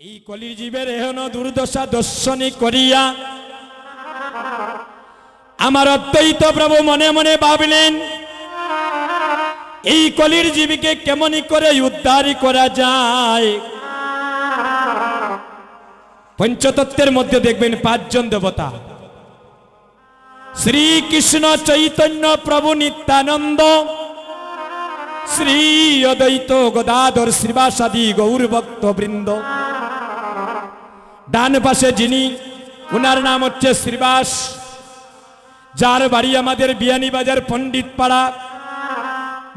এই কলির জীবের এহন দুর্দশা দর্শনী করিয়া আমার অদ্বৈত প্রভু মনে মনে ভাবলেন, এই কলির জীবীকে কেমনি করে উদ্ধার করা যায়? পঞ্চতত্ত্বের মধ্যে দেখবেন পাঁচজন দেবতা। শ্রীকৃষ্ণ চৈতন্য প্রভু নিত্যানন্দ, শ্রী অদ্বৈত গদাধর শ্রীবাসাদি গৌর বৃন্দ ডান পাশে যিনি ওনার নাম হচ্ছে শ্রীবাস। যার বাড়ি আমাদের বিয়ানীবাজার পণ্ডিত পাড়া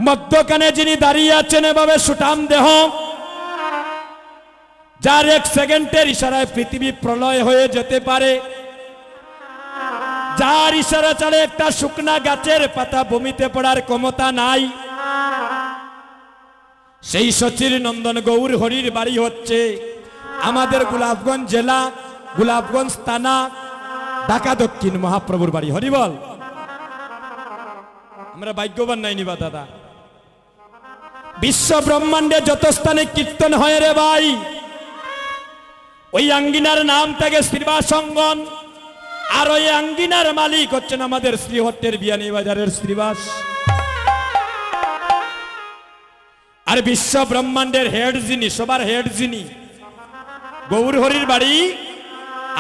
মধ্যখানে যিনি দাঁড়িয়ে আছেন এভাবে সুটাম দেহ। যার এক সেকেন্ডের ইশারায় পৃথিবী প্রলয় হয়ে যেতে পারে। যার ইশারা ছাড়ে একটা শুকনা গাছের পাতা বমিতে পড়ার ক্ষমতা নাই। সেই সচির নন্দন গৌর হরির বাড়ি হচ্ছে। আমাদের গোলাপগঞ্জ জেলা, গোলাপগঞ্জ থানা, ঢাকা দক্ষিণ মহাপ্রভুর বাড়ি। হরিবল আমরা ভাগ্যবান নাই নিবা, দাদা। বিশ্ব ব্রহ্মাণ্ডে যত স্থানে কীর্তন হয় রে ভাই, ওই আঙ্গিনার নাম থেকে শ্রীবাসঙ্গন। আর ওই আঙ্গিনার মালিক হচ্ছেন আমাদের শ্রীহট্টের বিয়ানী বাজারের শ্রীবাস। আর বিশ্ব ব্রহ্মাণ্ডের হেড যিনি, সবার হেড যিনি গৌর হরির বাড়ি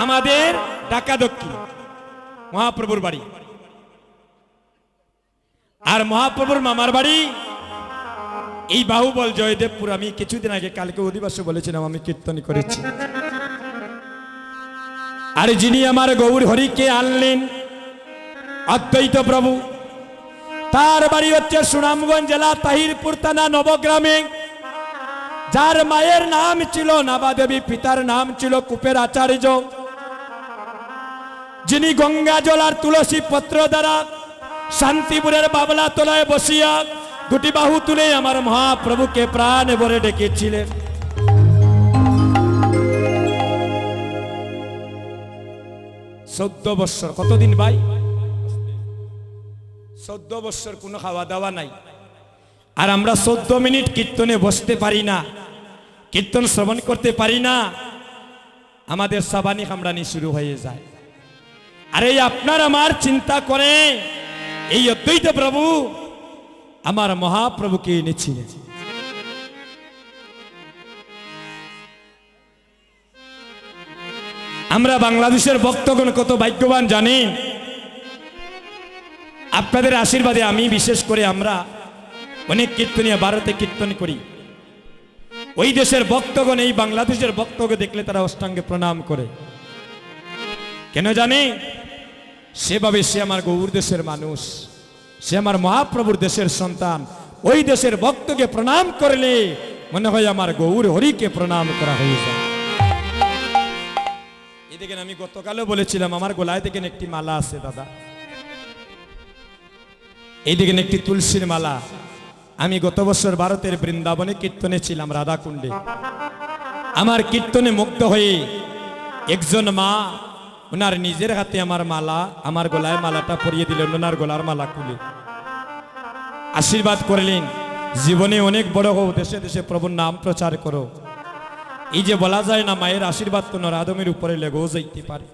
আমাদের ঢাকা দক্ষিণ, মহাপ্রভুর বাড়ি। আর মহাপ্রভুর মামার বাড়ি এই বাহুবল জয়দেবপুর। আমি কিছুদিন আগে কালকে অধিবাসে বলেছিলাম, আমি কীর্তন করেছি। আর যিনি আমার গৌর হরিকে আনলেন, অদ্বৈত প্রভু, তার বাড়ি হচ্ছে সুনামগঞ্জ জেলা তাহিরপুর থানা নবগ্রামে। যার মায়ের নাম ছিল নাবাদেবী, পিতার নাম ছিল কুপের আচার্য। যিনি গঙ্গা আর তুলসী পত্র দ্বারা শান্তিপুরের বাবলা তলায় বসিয়া দুটি বাহু তুলে আমার মহাপ্রভুকে প্রাণ ভরে ডেকেছিলেন। চোদ্দ বৎসর, কতদিন ভাই? চোদ্দ বৎসর কোনো খাওয়া দাওয়া নাই। আর আমরা চোদ্দ মিনিট কীর্তনে বসতে পারি না। কীর্তন শ্রবণ করতে পারি না। আমাদের সাবানি কামড়ানি শুরু হয়ে যায়। আর এই আপনার আমার চিন্তা করে। এই অদ্বৈত প্রভু আমার মহাপ্রভুকে এনেছিলেন। আমরা বাংলাদেশের ভক্তগণ কত ভাগ্যবান জানি আপনাদের আশীর্বাদে আমি বিশেষ করে আমরা অনেক কীর্তনীয় ভারতে কীর্তন করি। ওই দেশের ভক্তগণ, এই বাংলাদেশের ভক্তকে দেখলে তারা অষ্টাঙ্গে প্রণাম করে। কেন জানে? সেভাবে সে আমার গৌর দেশের মানুষ, সে আমার মহাপ্রভুর দেশের সন্তান। ওই দেশের ভক্তকে প্রণাম করলে মনে হয় আমার গৌর হরিকে প্রণাম করা হয়ে যায়। এই দেখেন, আমি গতকালও বলেছিলাম, আমার গোলায় দেখেন একটি মালা আছে, দাদা। এই দেখেন একটি তুলসীর মালা। আমি গত বছর ভারতের বৃন্দাবনে কীর্তনে ছিলাম রাধাকুণ্ডে। আমার কীর্তনে মুক্ত হয়ে একজন মা, ওনার নিজের হাতে আমার মালা, আমার গলায় মালাটা পরিয়ে দিলেন, ওনার গলার মালা খুলে। আশীর্বাদ করলেন, জীবনে অনেক বড় হও, দেশে দেশে প্রভুর নাম প্রচার করো। এই যে বলা যায় না, মায়ের আশীর্বাদ তো নরাদমের উপরে লেগেও যাইতে পারে।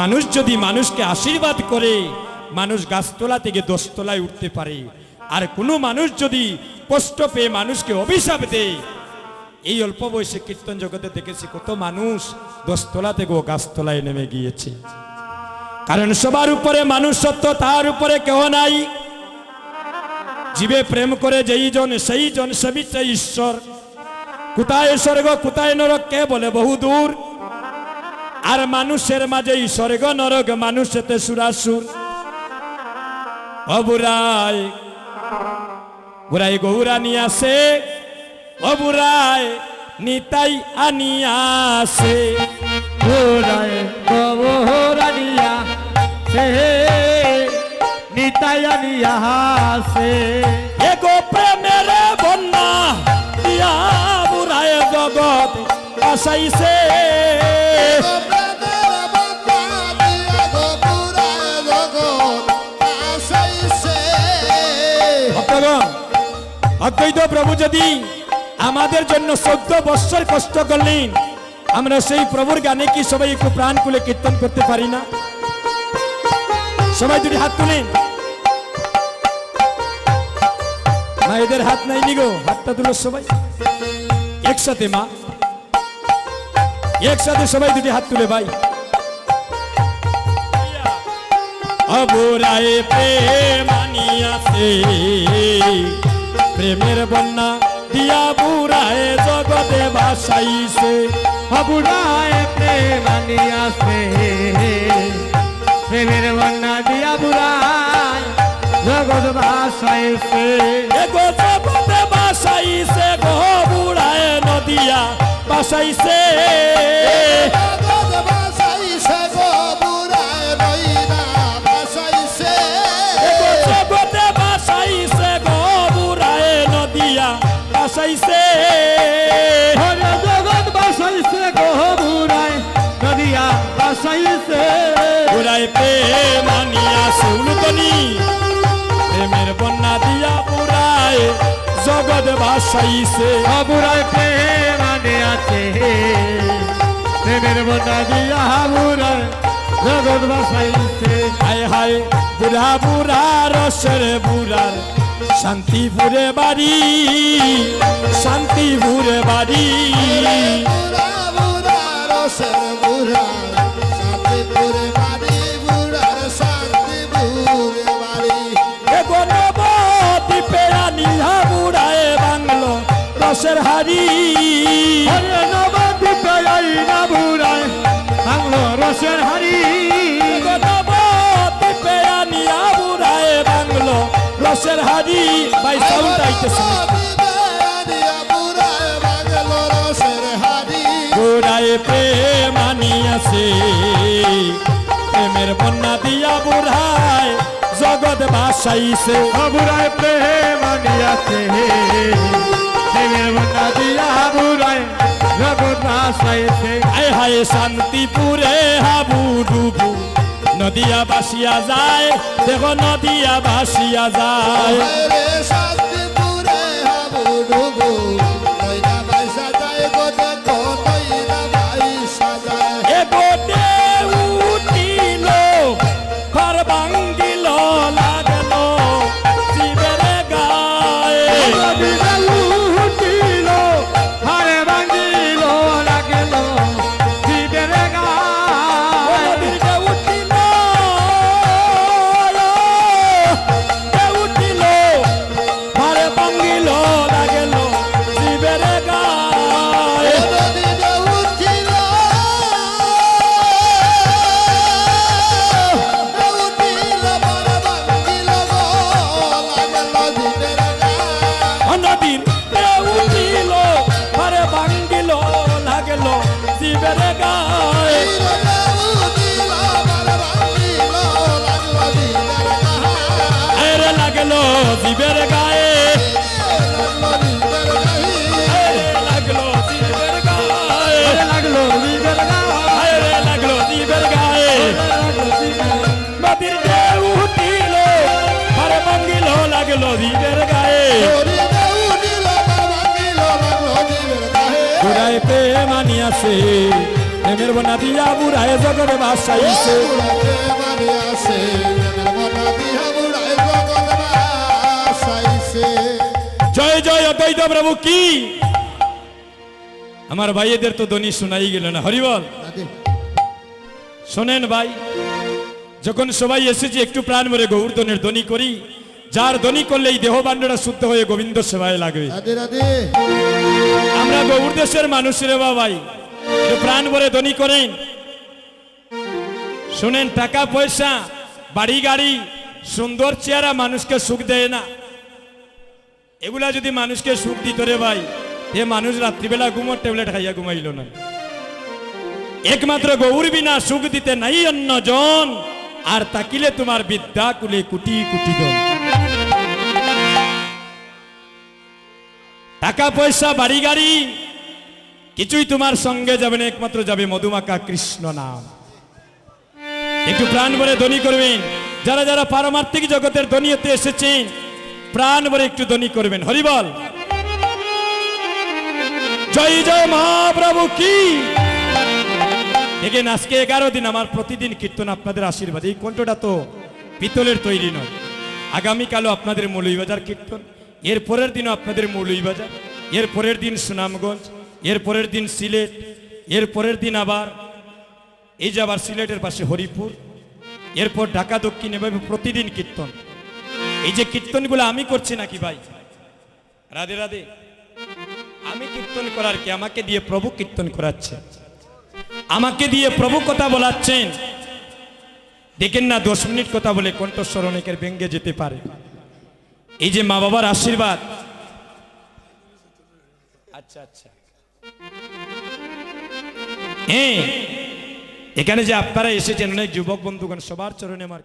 মানুষ যদি মানুষকে আশীর্বাদ করে, মানুষ গাছতলা থেকে দশতলায় উঠতে পারে। আর কোনো মানুষ যদি কষ্ট পেয়ে মানুষকে অভিশাপ দেয়, এই অল্প বয়সে কীর্তন জগতে দেখেছি কত মানুষ দশতলা থেকেও গাছতলায় নেমে গিয়েছে। কারণ সবার উপরে মানুষ সত্য তার উপরে কেহ নাই। জীবে প্রেম করে যেই জন, সেই জন সবিচ্ছে ঈশ্বর। কোথায় স্বর্গ, কোথায় নরক, কে বলে বহু দূর। আর মানুষের মাঝে স্বর্গ, নরক, মানুষেতে সুরাসুর। অবুরায় বুড়াই গৌরা নিয়ে আসে অবুরায় নিতাই আনিয়াসে ঘোরায় গবহরানিয়া সে নিতায়ানিয়া সে এগো প্রেমের বন্যা দিয়া বুড়ায় জগৎ আসাইছে অদ্বৈত প্রভু যদি আমাদের জন্য চোদ্দ বৎসর কষ্ট করলেন, আমরা সেই প্রভুর গানে কি সবাই একটু প্রাণ খুলে কীর্তন করতে পারি না? সবাই দুটি হাত তুলেন। মায়েদের হাত নাই নিগো হাতটা তুলো সবাই। একসাথে মা। একসাথে সবাই দুটি হাত তুলে ভাই। অবুরায় প্রেমানিয়াছে প্রেমের বন্যা দিয়া বুড়ায় জগতে ভাসাইছে। হবুরায় প্রেমানি আছে প্রেমের বন্যা দিয়া বুড়ায় জগৎ ভাসাইছে। এগো জগতে ভাসাইছে গো বুড়ায় নদিয়া ভাসাইছে। বুড়ায় প্রেমানিয়াছে উলুতনি প্রেমের বন্যা দিয়া বুড়ায় জগৎ ভাসাইছে। হবুরায় প্রেমানি আছে প্রেমের বন্যা দিয়া বুড়ায় জগৎ ভাসাইছে। হায় হায় বুড়া বুড়া রসের বুড়ার শান্তিপুরে বাড়ি শান্তিপুরে বুড়া। রসের হরে আইনা বুড়ায় বাংলো রসের বুড়ায় বাংলো রসের হাড়ি। ভাই সাউন্ড আইতেছে। না। বুড়ায় প্রেম আনিয়াছে প্রেমের বন্যা দিয়া বুড়ায় জগৎ ভাসাইছে বুড়ায় প্রেমানি আছে। প্রেমের বন্যা দিয়া বুড়ায় হায় হায় শান্তিপুরে হাবু ডুবু নদিয়া বাসিয়া যায় দেখো নদিয়া বাসিয়া যায় প্রেমের বনা দিয়া বুড়ায় জগতে বাসাইছে জয় জয় অদ্বৈত প্রভু কি? আমার ভাইয়েদের তো ধ্বনি শোনাই গেল না। হরিবল শোনেন ভাই যখন সবাই এসেছি একটু প্রাণ মরে গৌরধনের ধ্বনি করি। যার ধ্বনি করলে এই দেহবান্ডটা শুদ্ধ হয়ে গোবিন্দ সেবায় লাগবে। আমরা গৌর দেশের মানুষ রে বা ভাই। একটু প্রাণ ভরে ধ্বনি করেন। শুনেন, টাকা, পয়সা, বাড়ি, গাড়ি, সুন্দর চেহারা মানুষকে সুখ দেয় না। এগুলা যদি মানুষকে সুখ দিত রে ভাই, এ মানুষ রাত্রিবেলা ঘুমোর ট্যাবলেট খাইয়া ঘুমাইল না। একমাত্র গৌর বিনা সুখ দিতে নাই অন্য জন, আর তাকিলে তোমার বিদ্যা কুলে কুটি কুটি টাকা, পয়সা, বাড়ি, গাড়ি কিছুই তোমার সঙ্গে যাবে না, একমাত্র যাবে মধুমাকা কৃষ্ণ নাম। একটু প্রাণ ভরে ধ্বনি করবেন। যারা যারা পারমার্থিক জগতের ধ্বনিতে এসেছেন, প্রাণ ভরে একটু ধ্বনি করবেন। হরিবল জয় জয় মহাপ্রভু কি? দেখেন, আজকে এগারো দিন আমার প্রতিদিন কীর্তন আপনাদের আশীর্বাদ। এই কণ্ঠটা তো পিতলের তৈরি নয়। আগামীকালও আপনাদের মৌলভীবাজার কীর্তন। এর পরের দিনও আপনাদের মৌলভীবাজার। এর পরের দিন সুনামগঞ্জ। এর পরের দিন সিলেট, এর পরের দিন আবার, এই যে আবার সিলেটের পাশে হরিপুর, এরপর ঢাকা, দক্ষিণ, এভাবে প্রতিদিন কীর্তন। এই যে কীর্তনগুলো আমি করছি নাকি ভাই? রাধে রাধে। আমি কীর্তন করার কি? আমাকে দিয়ে প্রভু কীর্তন করাচ্ছে। আমাকে দিয়ে প্রভু কথা বলাচ্ছেন। দেখেন না, দশ মিনিট কথা বলে কণ্ঠস্বর অনেকের ব্যঙ্গে যেতে পারে। এই যে মা বাবার আশীর্বাদ। আচ্ছা আচ্ছা। হ্যাঁ এখানে যে আপনারা এসেছেন অনেক যুবক বন্ধুগণ সবার চরণে আমার